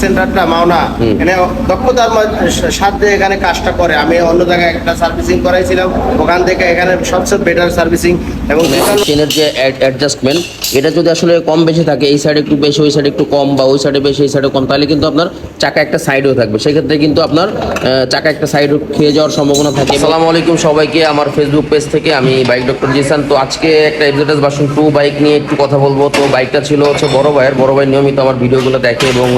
সেন্টারটা মাওনা। এখানে দক্ষতার সাথে এখানে কাজটা করে। আমি অন্য জায়গায় একটা সার্ভিসিং করাইছিলাম। ওখান থেকে এখানে সবচেয়ে বেটার সার্ভিসিং এবং চেনের যে অ্যাডজাস্টমেন্ট এটা যদি আসলে কম বেশি থাকে এই সাইডে একটু বেশি ওই সাইডে একটু কম বা ওই সাইডে বেশি এই সাইডে কম তাহলে কিন্তু আপনার চাকা একটা সাইডেও থাকবে। সেক্ষেত্রে কিন্তু আপনার চাকা একটা সাইড খেয়ে যাওয়ার সম্ভাবনা থাকে। আসসালামু আলাইকুম সবাইকে আমার ফেসবুক পেজ থেকে আমি বাইক ডক্টর জিসান। তো আজকে একটা এক্সোটাস ভার্সন টু বাইক নিয়ে একটু কথা বলব। তো বাইকটা ছিল হচ্ছে বড় ভাইয়ের। বড় ভাই নিয়মিত আমার ভিডিওগুলো দেখে এবং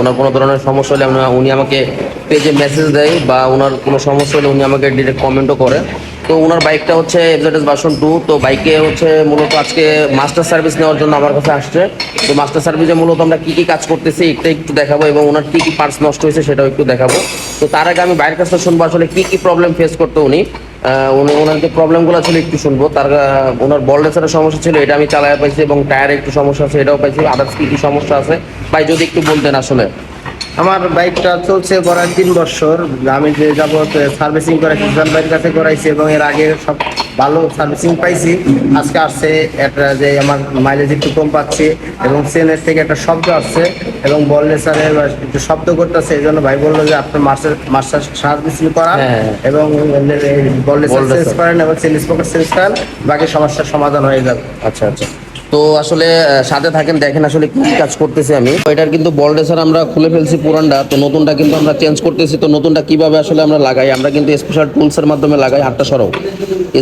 ওনার কোনো ধরনের সমস্যা হলে উনি আমাকে পেজে মেসেজ দেয় বা ওনার কোনো সমস্যা হলে উনি আমাকে ডিরেক্ট কমেন্টও করে। তো ওনার বাইকটা হচ্ছে এফজেডএস ভার্সন টু তো বাইকে হচ্ছে মূলত আজকে মাস্টার সার্ভিস নেওয়ার জন্য আমার কাছে আসছে। তো মাস্টার সার্ভিসে মূলত আমরা কী কী কাজ করতেছি এটা একটু দেখাবো এবং ওনার কী কী পার্টস নষ্ট হয়েছে সেটাও একটু দেখাবো। তো তার আগে আমি বাইরের কাছে শুনব আসলে কী কী প্রবলেম ফেস করতো উনি। উনি, ওনার যে প্রবলেমগুলো ছিল একটু শুনব। তার ওনার বলডেসারের সমস্যা ছিল, এটা আমি চালায় পাইছি এবং টায়ারে একটু সমস্যা আছে, এটাও পাইছি। আদার্স কী কী সমস্যা আছে? ভাই, যদি একটু বলতেন আসলে। আমার বাইকটা চলছে প্রায় তিন বছর। আমি যে যাবত সার্ভিসিং করাইছি সুজান ভাইয়ের কাছে করাইছি এবং এর আগে সব ভালো সার্ভিসিং পাইছি। আজকে আসছে একটা যে আমার মাইলেজ একটু কম পাচ্ছি এবং চেনের থেকে একটা শব্দ আসছে এবং বললেসারে একটু শব্দ করতেছে। এই জন্য ভাই বলল যে আপনার মাস্টার মাস্টার সার্ভিসিং করান। হ্যাঁ। এবং বললেসার Ball চেঞ্জ করেন এবং চেঞ্জ করেন। বাকি সমস্যার সমাধান হয়ে যাবে। আচ্ছা আচ্ছা। তো আসলে সাথে থাকেন, দেখেন আসলে কি কাজ করতেছি আমি। এটার কিন্তু বলডেসার আমরা খুলে ফেলছি পুরানটা। তো নতুনটা কিন্তু আমরা চেঞ্জ করতেছি। তো নতুনটা কীভাবে আসলে আমরা লাগাই? আমরা কিন্তু স্পেশাল টুলসের মাধ্যমে লাগাই হাতটা সরাও।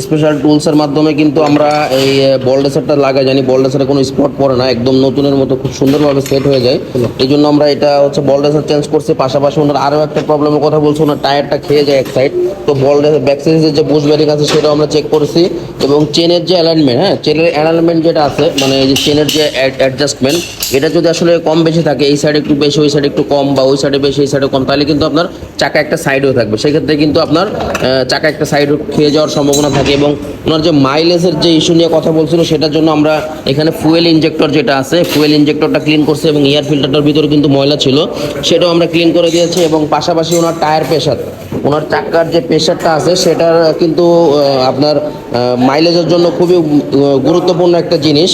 স্পেশাল টুলসের মাধ্যমে কিন্তু আমরা এই বলডেসারটা লাগাই। জানি বলডেসারে কোনো স্পট পড়ে না। একদম নতুনের মতো খুব সুন্দরভাবে সেট হয়ে যায়। এই জন্য আমরা এটা হচ্ছে বলডেসার চেঞ্জ করছি। পাশাপাশি ওনার আরও একটা প্রবলেমের কথা বলছি। ওনার টায়ারটা খেয়ে যায় এক সাইড তো বলডেসার ব্যাক সাইডের যে বুশ ব্যারিং আছে, সেটাও আমরা চেক করেছি। এবং চেনের যে অ্যালাইনমেন্ট হ্যাঁ চেনের অ্যালাইনমেন্ট যেটা আছে মানে এই যে চেনের যে অ্যাডজাস্টমেন্ট এটা যদি আসলে কম বেশি থাকে, এই সাইডে একটু বেশি, ওই সাইডে একটু কম বা ওই সাইডে বেশি, এই সাইডে কম, তাহলে কিন্তু আপনার চাকা একটা সাইডেও থাকবে। সেক্ষেত্রে কিন্তু আপনার চাকা একটা সাইড খেয়ে যাওয়ার সম্ভাবনা থাকে এবং ওনার যে মাইলেজের যে ইস্যু নিয়ে কথা বলছিল, সেটার জন্য আমরা এখানে ফুয়েল ইঞ্জেক্টর যেটা আছে ফুয়েল ইঞ্জেক্টরটা ক্লিন করছে এবং এয়ার ফিল্টারটার ভিতরে কিন্তু ময়লা ছিল, সেটাও আমরা ক্লিন করে দিয়েছি এবং পাশাপাশি ওনার টায়ার প্রেশার ওনার চাকার যে প্রেশারটা আছে সেটার কিন্তু আপনার মাইলেজের জন্য খুবই গুরুত্বপূর্ণ একটা জিনিস।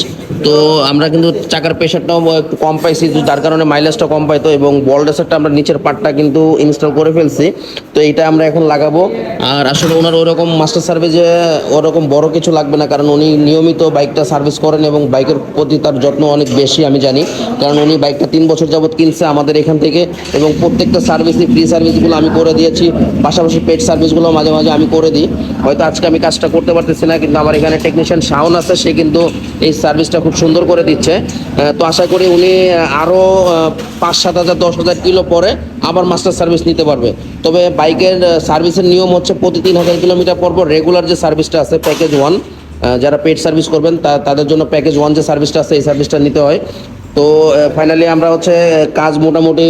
তো আমরা কিন্তু চাকার প্রেশারটাও একটু কম পাইছি যার কারণে মাইলেজটা কম পাইতো এবং বল রেসারটা আমরা নিচের পার্টটা কিন্তু ইনস্টল করে ফেলছি। তো এইটা আমরা এখন লাগাবো। আর আসলে ওনার ওরকম মাস্টার সার্ভিসে ওরকম বড় কিছু লাগবে না, কারণ উনি নিয়মিত বাইকটা সার্ভিস করেন এবং বাইকের প্রতি তার যত্ন অনেক বেশি, আমি জানি। কারণ উনি বাইকটা তিন বছর যাবৎ কিনছে আমাদের এখান থেকে এবং প্রত্যেকটা সার্ভিসই ফ্রি সার্ভিসগুলো আমি করে দিয়েছি। পাশাপাশি পেড সার্ভিসগুলো মাঝে মাঝে আমি করে দিই। হয়তো আজকে আমি কাজটা করতে পারতেছি না, কিন্তু আমার এখানে টেকনিশিয়ান শাওন আছে, সে কিন্তু এই সার্ভিসটা খুব সুন্দর করে দিচ্ছে। তো আশা করি উনি আরও পাঁচ, সাত হাজার, দশ হাজার কিলো পরে আবার মাস্টার সার্ভিস নিতে পারবে। তবে বাইকের সার্ভিসের নিয়ম হচ্ছে প্রতি তিন হাজার কিলোমিটার পর রেগুলার যে সার্ভিসটা আছে প্যাকেজ ওয়ান যারা পেড সার্ভিস করবেন, তা, তাদের জন্য প্যাকেজ ওয়ান যে সার্ভিসটা আছে, এই সার্ভিসটা নিতে হয়। তো ফাইনালি আমরা হচ্ছে, কাজ মোটামুটি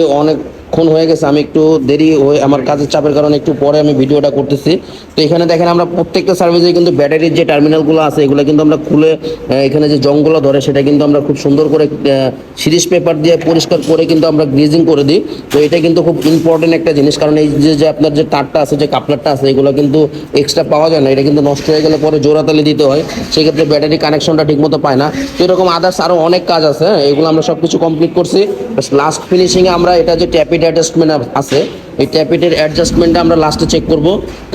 অনেকক্ষণ হয়ে গেছে আমি একটু দেরি হয়ে আমার কাজের চাপের কারণে একটু পরে আমি ভিডিওটা করতেছি। তো এখানে দেখেন আমরা প্রত্যেকটা সার্ভিসে কিন্তু ব্যাটারির যে টার্মিনালগুলো আছে এগুলো কিন্তু আমরা খুলে এখানে যে জংগুলো ধরে সেটা কিন্তু আমরা খুব সুন্দর করে সিরিজ পেপার দিয়ে পরিষ্কার করে কিন্তু আমরা গ্রিজিং করে দিই। তো এটা কিন্তু খুব ইম্পর্টেন্ট একটা জিনিস কারণ এই যে যে আপনার যে তারটা আছে যে কাপলারটা আছে এগুলো কিন্তু এক্সট্রা পাওয়া যায় না এটা কিন্তু নষ্ট হয়ে গেলে পরে জোড়াতালি দিতে হয় সেক্ষেত্রে ব্যাটারি কানেকশনটা ঠিকমতো পায় না। তো এরকম আদার্স আরও অনেক কাজ আছে হ্যাঁ, এগুলো আমরা সব কিছু কমপ্লিট করছি লাস্ট ফিনিশিংয়ে আমরা এটা যে ট্যাপিড অ্যাডজাস্টমেন্ট আছে। এই ট্যাপিটের অ্যাডজাস্টমেন্টটা আমরা লাস্টে চেক করব।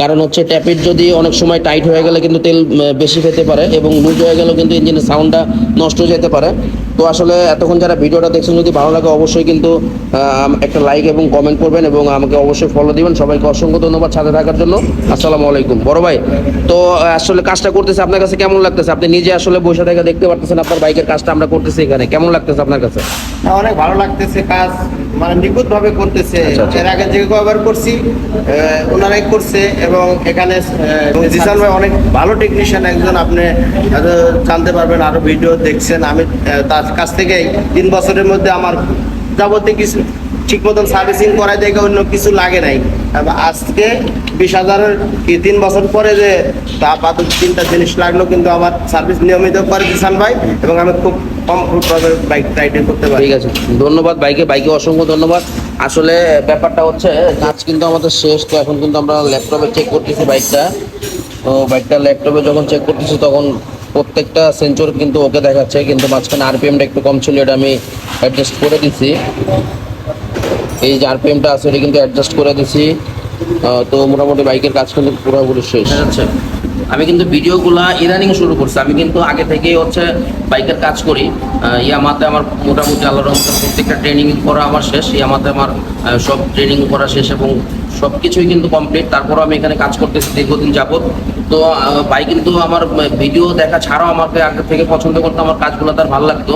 কারণ হচ্ছে ট্যাপিট যদি অনেক সময় টাইট হয়ে গেলে কিন্তু তেল বেশি খেতে পারে এবং লুজ হয়ে গেলেও কিন্তু ইঞ্জিনের সাউন্ডটা নষ্ট হয়ে যেতে পারে। তো আসলে এতক্ষণ যারা ভিডিওটা দেখছেন, যদি ভালো লাগে অবশ্যই কিন্তু একটা লাইক এবং কমেন্ট করবেন এবং আমাকে অবশ্যই ফলো দিবেন। সবাইকে অসংখ্য ধন্যবাদ সাথে থাকার জন্য। আসসালামু আলাইকুম। বড় ভাই, তো আসলে কাজটা করতেছে। আপনার কাছে কেমন লাগতেছে? আপনি নিজে আসলে বসে থেকে দেখতে পারতেছেন আপনার বাইকের কাজটা আমরা করতেছি এখানে। কেমন লাগতেছে আপনার কাছে? অনেক ভালো লাগতেছে কাজ। মানে নিখুঁত ভাবে করতেছে আচ্ছা, আচ্ছা। এর আগে যে কয়বার করছি ওনারাই করছে এবং এখানে জিসান ভাই অনেক ভালো টেকনিশিয়ান একজন আপনি জানতে পারবেন আরও ভিডিও দেখছেন আমি তার কাছ থেকে তিন বছরের মধ্যে আমার যাবতীয় কিছু ঠিক মতন সার্ভিসিং করাই দেখে অন্য কিছু লাগে নাই। আজকে বিশ হাজারের কি তিন বছর পরে যে তা পাত তিনটা জিনিস লাগল, কিন্তু আমার সার্ভিস নিয়মিত করে জিসান ভাই, এবং আমি খুব কম বাইক রাইডিং করতে পারি। ঠিক আছে, ধন্যবাদ বাইকে বাইকে অসংখ্য ধন্যবাদ। আসলে ব্যাপারটা হচ্ছে, কাজ কিন্তু আমাদের শেষ, তো এখন কিন্তু আমরা ল্যাপটপে চেক করতেছি বাইকটা। তো বাইকটা ল্যাপটপে যখন চেক করতেছি, তখন প্রত্যেকটা সেন্সর কিন্তু ওকে দেখাচ্ছে, কিন্তু মাঝখানে আরপিএমটা একটু কম ছিল, এটা আমি অ্যাডজাস্ট করে দিছি। এই যে আরপিএমটা আছে, এটা কিন্তু অ্যাডজাস্ট করে দিছি। তো মোটামুটি বাইকের কাজ কিন্তু পুরোপুরি শেষ। ঠিক আছে আমি কিন্তু ভিডিওগুলা ইদানিং শুরু করছি। আমি কিন্তু আগে থেকেই হচ্ছে বাইকের কাজ করি। ইয়ামাতে আমার মোটামুটি আল্লাহ রহমতে প্রত্যেকটা ট্রেনিং করা আমার শেষ। ইয়ামাতে আমার সব ট্রেনিং করা শেষ এবং সব কিছুই কিন্তু কমপ্লিট তারপরও আমি এখানে কাজ করতেছি দীর্ঘদিন যাবত তো বাইক কিন্তু আমার ভিডিও দেখা ছাড়াও আমাকে আগে থেকে পছন্দ করতো, আমার কাজগুলো তার ভালো লাগতো।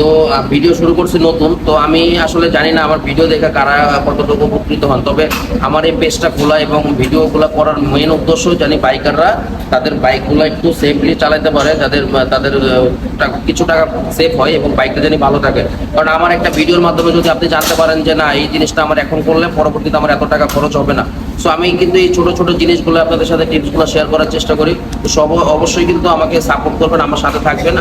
তো ভিডিও শুরু করছি নতুন। তো আমি আসলে জানি না আমার ভিডিও দেখে কারা কতটুকু উপকৃত হন। তবে আমার এই পেজটা খোলা এবং ভিডিওগুলো করার মেন উদ্দেশ্য জানি বাইকাররা তাদের বাইকগুলো একটু সেফলি চালাতে পারে, যাদের তাদের কিছু টাকা সেফ হয় এবং বাইকটা জানি ভালো থাকে। কারণ আমার একটা ভিডিওর মাধ্যমে যদি আপনি জানতে পারেন যে, না, এই জিনিসটা আমার এখন করলে পরবর্তীতে আমার এত টাকা খরচ হবে না। সো আমি কিন্তু এই ছোট ছোট জিনিসগুলো আপনাদের সাথে টিপসগুলো শেয়ার করার চেষ্টা করি। সব, অবশ্যই কিন্তু আমাকে সাপোর্ট করবেন, আমার সাথে থাকবেন।